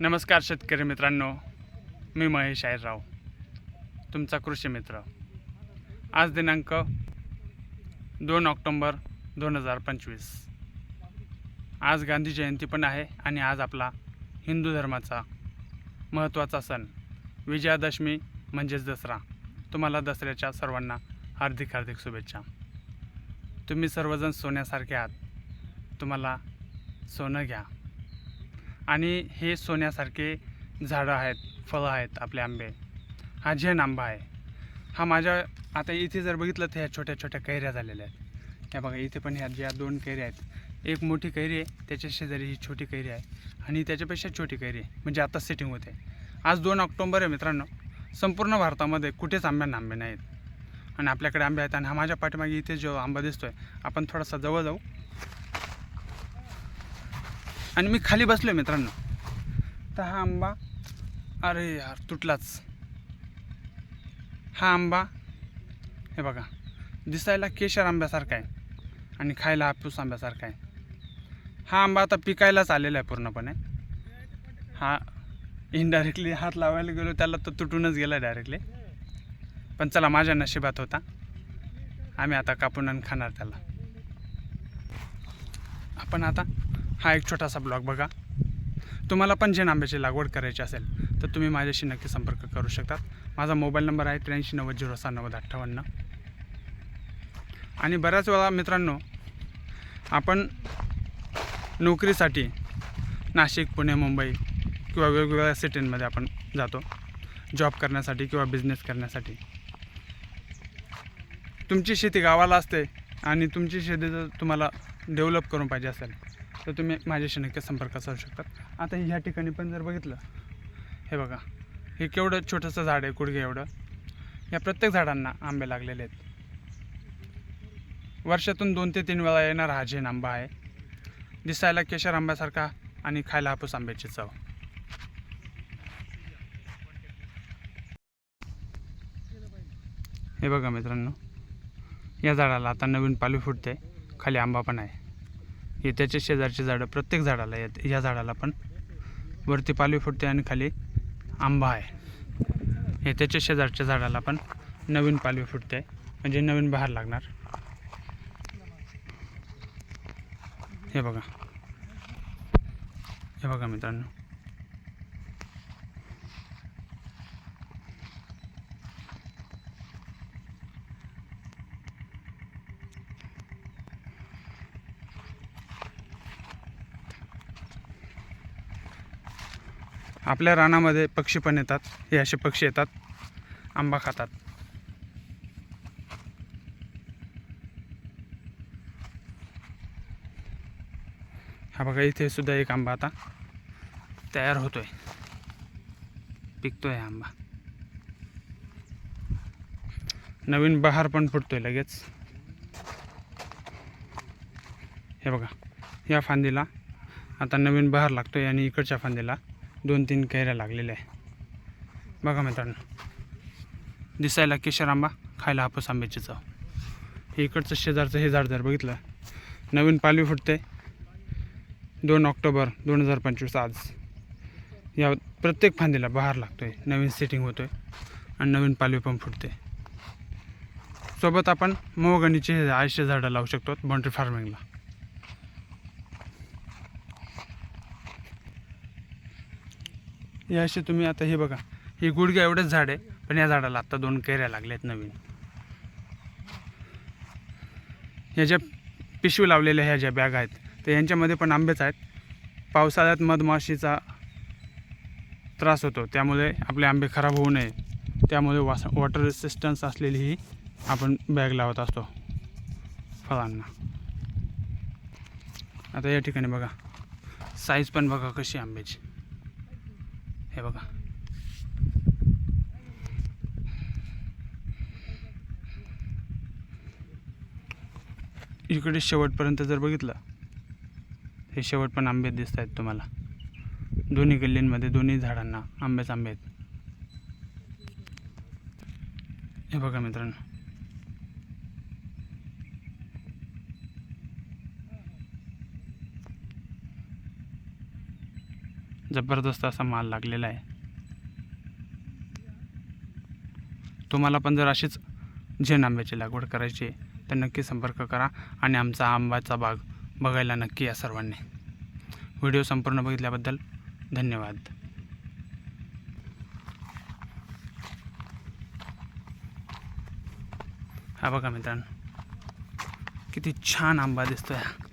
नमस्कार शेतकरी मित्रांनो मी महेश आयरराव तुमचा कृषी मित्र. आज दिनांक दोन ऑक्टोंबर दोन हजार पंचवीस. आज गांधी जयंती पण आहे आणि आज आपला हिंदू धर्माचा महत्त्वाचा सण विजयादशमी म्हणजेच दसरा. तुम्हाला दसऱ्याच्या सर्वांना हार्दिक हार्दिक शुभेच्छा. तुम्ही सर्वजण सोन्यासारखे आहात. तुम्हाला सोनं घ्या. आणि हे सोन्यासारखे झाडं आहेत फळं आहेत आपले आंबे. हा झेन आंबा आहे. हा माझ्या आता इथे जर बघितलं तर ह्या छोट्या छोट्या कैऱ्या झालेल्या आहेत. ह्या बघा इथे पण ह्या ज्या दोन कैऱ्या आहेत. एक मोठी कैरी आहे त्याच्या शेजारी ही छोटी कैरी आहे आणि त्याच्यापेक्षा छोटी कैरी आहे म्हणजे आता सेटिंग होते. आज दोन ऑक्टोंबर आहे मित्रांनो. संपूर्ण भारतामध्ये कुठेच आंब्यांना आंबे नाहीत. आणि आपल्याकडे आंबे आहेत आणि हा माझ्या पाठीमागे इथे जो आंबा दिसतो आहे आपण थोडासा जवळ जाऊ. आणि मी खाली बसलो आहे मित्रांनो. तर हा आंबा अरे यार तुटलाच. हा आंबा हे बघा दिसायला केशर आंब्यासारखा आहे आणि खायला हापूस आंब्यासारखा आहे. हा आंबा आता पिकायलाच आलेला आहे पूर्णपणे. हा इनडायरेक्टली हात लावायला गेलो त्याला तर तुटूनच गेला डायरेक्टली पण चला माझ्या नशिबात होता. आम्ही आता कापून आणि खाणार त्याला. आपण आता हा एक छोटासा ब्लॉग बघा. तुम्हाला पण जेन आंब्याची लागवड करायची असेल तर तुम्ही माझ्याशी नक्की संपर्क करू शकतात. माझा मोबाईल नंबर आहे त्र्याऐंशी नव्वद झिरो सहा नव्वद अठ्ठावन्न. आणि बऱ्याच वेळा मित्रांनो आपण नोकरीसाठी नाशिक पुणे मुंबई किंवा वेगवेगळ्या सिटींमध्ये आपण जातो. जॉब करण्यासाठी किंवा बिझनेस करण्यासाठी. तुमची शेती गावाला असते आणि तुमची शेती जर तुम्हाला डेव्हलप करून पाहिजे असेल तर तुम्ही माझ्याशी नक्की संपर्क साधू शकतात आता ह्या ठिकाणी पण जर बघितलं हे बघा हे केवढं छोटंसं झाड आहे कुडगे एवढं. या प्रत्येक झाडांना आंबे लागलेले आहेत. वर्षातून दोन ते तीन वेळा येणारा हा झेन आंबा आहे. दिसायला केशर आंब्यासारखा आणि खायला हापूस आंब्याची चव. हे बघा मित्रांनो या झाडाला आता नवीन पालवी फुटते खाली आंबा पण आहे. हे त्याच्या शेजारचे झाडं प्रत्येक झाडाला येत या झाडाला पण वरती पालवी फुटते आणि खाली आंबा आहे. हे त्याच्या शेजारच्या झाडाला पण नवीन पालवी फुटते म्हणजे नवीन बहार लागणार. हे बघा. हे बघा मित्रांनो. आपल्या रानामध्ये पक्षी पण येतात. हे असे पक्षी येतात. आंबा खातात. हा बघा इथे सुद्धा एक आंबा आता तयार होतोय. पिकतोय आंबा. नवीन बहार पण फुटतोय लगेच. हे बघा या फांदीला आता नवीन बहार लागतोय आणि इकडच्या फांदीला. दोन तीन कैऱ्या लागलेल्या आहे. बघा मित्रांनो दिसायला केशर आंबा खायला हापूस आंब्याची चव. हे इकडचं शेजारचं हे झाड जर बघितलं नवीन पालवी फुटते. दोन ऑक्टोबर दोन हजार पंचवीस आज. या प्रत्येक फांदीला बहार लागतो आहे नवीन सेटिंग आहे आणि नवीन पालवी पण फुटते. सोबत आपण मोगणीचे हे आयशे झाडं लावू शकतो बाउंड्री फार्मिंगला हे असे तुम्ही आता हे बघा. हे गुडघ्या एवढंच झाड आहे पण या झाडाला आता दोन कैऱ्या लागल्यात नवीन. ह्या ज्या पिशवी लावलेल्या ह्या ज्या बॅग आहेत तर यांच्यामध्ये पण आंबेच आहेत. पावसाळ्यात मधमाशीचा त्रास होतो त्यामुळे आपले आंबे खराब होऊ नये. त्यामुळे वास वॉटर रेसिस्टन्स असलेली ही आपण बॅग लावत असतो फळांना. आता या ठिकाणी बघा. साईज पण बघा कशी आंब्याची. हे बघा. इकडे शेवटपर्यंत जर बघितलं हे शेवट पण आंबे दिसत आहेत तुम्हाला. दोन्ही गल्लींमध्ये दोन्ही झाडांना आंबेच आंबे आहेत. हे बघा मित्रांनो. जबरदस्त असा माल लागलेला आहे. तुम्हाला पण जर अशीच झेन आंब्याची लागवड करायची आहे तर नक्की संपर्क करा आणि आमचा आंब्याचा बाग बघायला नक्की या सर्वांनी. व्हिडिओ संपूर्ण बघितल्याबद्दल धन्यवाद. हा बघा मित्रांनो किती छान आंबा दिसतो आहे